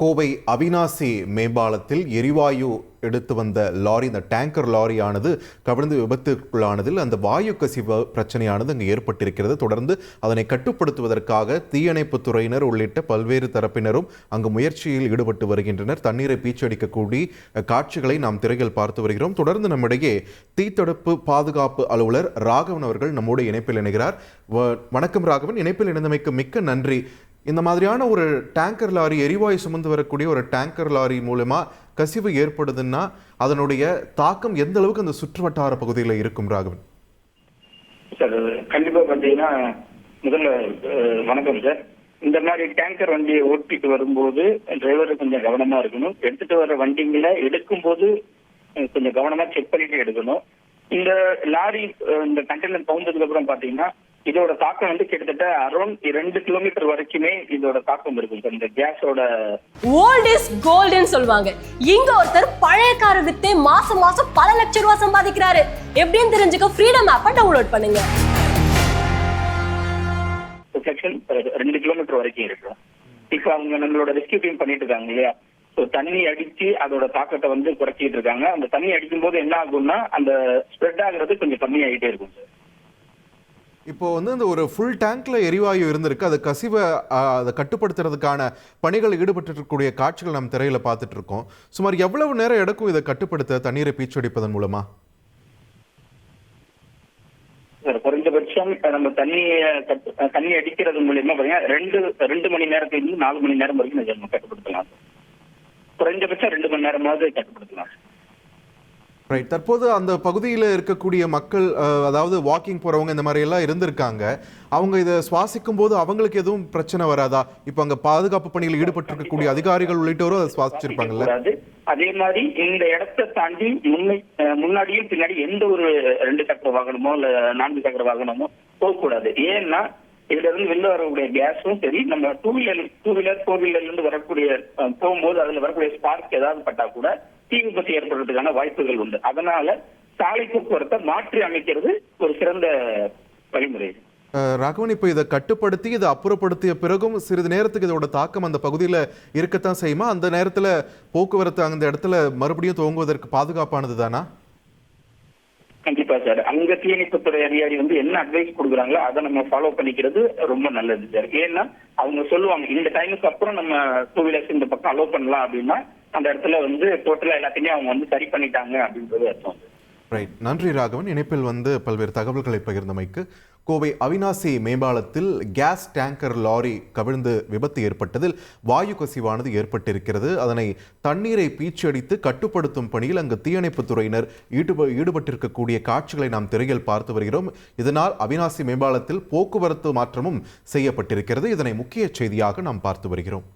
கோவை அவினாசி மேம்பாலத்தில் எரிவாயு எடுத்து வந்த லாரி இந்த டேங்கர் லாரியானது கவிழ்ந்து விபத்துக்குள்ளானதில் அந்த வாயு கசிவு பிரச்சனையானது அங்கு ஏற்பட்டிருக்கிறது. தொடர்ந்து அதனை கட்டுப்படுத்துவதற்காக தீயணைப்பு துறையினர் உள்ளிட்ட பல்வேறு தரப்பினரும் அங்கு முயற்சியில் ஈடுபட்டு வருகின்றனர். தண்ணீரை பீச்சடிக்கக்கூடிய காட்சிகளை நாம் திரையில் பார்த்து வருகிறோம். தொடர்ந்து நம்மிடையே தீத்தடுப்பு பாதுகாப்பு அலுவலர் ராகவன் அவர்கள் நம்மோடு இணைப்பில் இணைகிறார். வ- வணக்கம் ராகவன். இணைப்பில் இணைந்தமைக்கு மிக்க நன்றி. இந்த மாதிரியான ஒரு டேங்கர் லாரி எரிவாயு சுமந்து வரக்கூடிய ஒரு டேங்கர் லாரி மூலமா கசிவு ஏற்படுதுன்னா அதனுடைய தாக்கம் எந்த அளவுக்கு அந்த சுற்றுவட்டார பகுதியில் இருக்கும் ராகவன்? சார் கண்டிப்பா பாத்தீங்கன்னா முதல்ல வணக்கம் சார். இந்த மாதிரி டேங்கர் வண்டியை ஓட்டிட்டு வரும்போது டிரைவர் கொஞ்சம் கவனமா இருக்கணும். எடுத்துட்டு வர வண்டிங்களை எடுக்கும்போது கொஞ்சம் கவனமா செக் பண்ணிட்டு எடுக்கணும். இந்த லாரி இந்த கண்டெய்னர் பவுந்ததுக்கு அப்புறம் பாத்தீங்கன்னா இதோட தாக்கம் வந்து கிட்டத்தட்ட அரௌண்ட் ரெண்டு கிலோமீட்டர் வரைக்குமே இதோட தாக்கம் இருக்கும் இந்த கேஸோட ஓல்ட் இஸ் கோல்டுன்னு சொல்லுவாங்க. இங்க ஒருத்தர் பழைய காரை வித்தே மாசம் மாசம் பல லட்சம் ரூபாய் சம்பாதிக்கிறாரு. எப்படின்னு தெரிஞ்சுக்க ஃப்ரீடம் ஆப்பை டவுன்லோட் பண்ணுங்க. செக்ஷன் ரெண்டு கிலோமீட்டர் வரைக்கும் இருக்கும். இப்ப அவங்க நம்மளோட ரெஸ்கியூ டீம் பண்ணிட்டு இருக்காங்க இல்லையா? தண்ணி அடிச்சு அதோட தாக்கத்தை வந்து குறைச்சிட்டு இருக்காங்க. அந்த தண்ணி அடிக்கும் போது என்ன ஆகும்னா அந்த ஸ்ப்ரெட் ஆகுறது கொஞ்சம் கம்மியாயிட்டே இருக்கும் சார். இப்போ வந்து இந்த ஒரு ஃபுல் டேங்க்ல எரிவாயு இருந்திருக்கு. அது கசிவை அதை கட்டுப்படுத்துறதுக்கான பணிகள் ஈடுபட்டு இருக்கக்கூடிய காட்சிகள் நம்ம திரையில பார்த்துட்டு இருக்கோம் சுமார் எவ்வளவு நேரம் எடுக்கும் இதை கட்டுப்படுத்த தண்ணீரை பீச்சடிப்பதன் மூலமா? குறைஞ்சபட்சம் குறைந்தபட்சம் நம்ம தண்ணியை தண்ணி அடிக்கிறது மூலியமா பாத்தீங்கன்னா ரெண்டு ரெண்டு மணி நேரத்துல இருந்து நாலு மணி நேரம் வரைக்கும் நம்ம கட்டுப்படுத்தலாம். குறைஞ்சபட்சம் ரெண்டு மணி நேரமாவது கட்டுப்படுத்தலாம். ரைட் தற்போது அந்த பகுதியில் இருக்கக்கூடிய மக்கள் அதாவது வாக்கிங் போறவங்க இந்த மாதிரி எல்லாம் இருந்திருக்காங்க. அவங்க இதை சுவாசிக்கும் போது அவங்களுக்கு எதுவும் பிரச்சனை வராதா? இப்போ அங்க பாதுகாப்பு பணியில் ஈடுபட்டிருக்கக்கூடிய அதிகாரிகள் உள்ளிட்டோரும் அதை சுவாசிச்சிருப்பாங்கல்ல? அதே மாதிரி இந்த இடத்தை தாண்டி முன்னை முன்னாடியும் பின்னாடி எந்த ஒரு ரெண்டு சக்கர வாகனமோ இல்ல நான்கு சக்கர வாகனமோ போகக்கூடாது. ஏன்னா இதுல இருந்து வெளில வரக்கூடிய கேஸும் சரி நம்ம two wheeler two wheeler four வீலர்ல இருந்து வரக்கூடிய போகும்போது அதுல வரக்கூடிய ஸ்பார்க் ஏதாவது பட்டா கூட தீ விபத்து ஏற்படுறதுக்கான வாய்ப்புகள் உண்டு. அதனால சாலை போக்குவரத்தை மாற்றி அமைக்கிறது ஒரு சிறந்த வழிமுறை. ராகவன் இப்போ இதை கட்டுப்படுத்தி இதை அப்புறப்படுத்திய பிறகும் சிறிது நேரத்துக்கு இதோட தாக்கம் அந்த பகுதியில் இருக்கத்தான் செய்யுமா? அந்த நேரத்தில் போக்குவரத்து அந்த இடத்துல மறுபடியும் துவங்குவதற்கு பாதுகாப்பானது தானா? கண்டிப்பா சார். அங்க தீயணைப்புத்துறை அதிகாரி வந்து என்ன அட்வைஸ் கொடுக்குறாங்களோ அதை நம்ம ஃபாலோ பண்ணிக்கிறது ரொம்ப நல்லது சார். ஏன்னா அவங்க சொல்லுவாங்க இந்த டைமுக்கு அப்புறம் நம்ம டூ வீலர்ஸ் இந்த பக்கம் அலோவ் பண்ணலாம் அப்படின்னா அந்த இடத்துல வந்து டோட்டலா எல்லாத்தையுமே அவங்க வந்து சரி பண்ணிட்டாங்க அப்படின்றது அர்த்தம். ரைட் நன்றி ராகவன். இணைப்பில் வந்து பல்வேறு தகவல்களை பகிர்ந்தமைக்கு கோவை அவினாசி மேம்பாலத்தில் கேஸ் டேங்கர் லாரி கவிழ்ந்து விபத்து ஏற்பட்டதில் வாயு கசிவானது ஏற்பட்டிருக்கிறது. அதனை தண்ணீரை பீச்சடித்து கட்டுப்படுத்தும் பணியில் அங்கு தீயணைப்பு துறையினர் ஈடுப ஈடுபட்டிருக்கக்கூடிய காட்சிகளை நாம் திரையில் பார்த்து வருகிறோம். இதனால் அவினாசி மேம்பாலத்தில் போக்குவரத்து மாற்றமும் செய்யப்பட்டிருக்கிறது. இதனை முக்கிய செய்தியாக நாம் பார்த்து வருகிறோம்.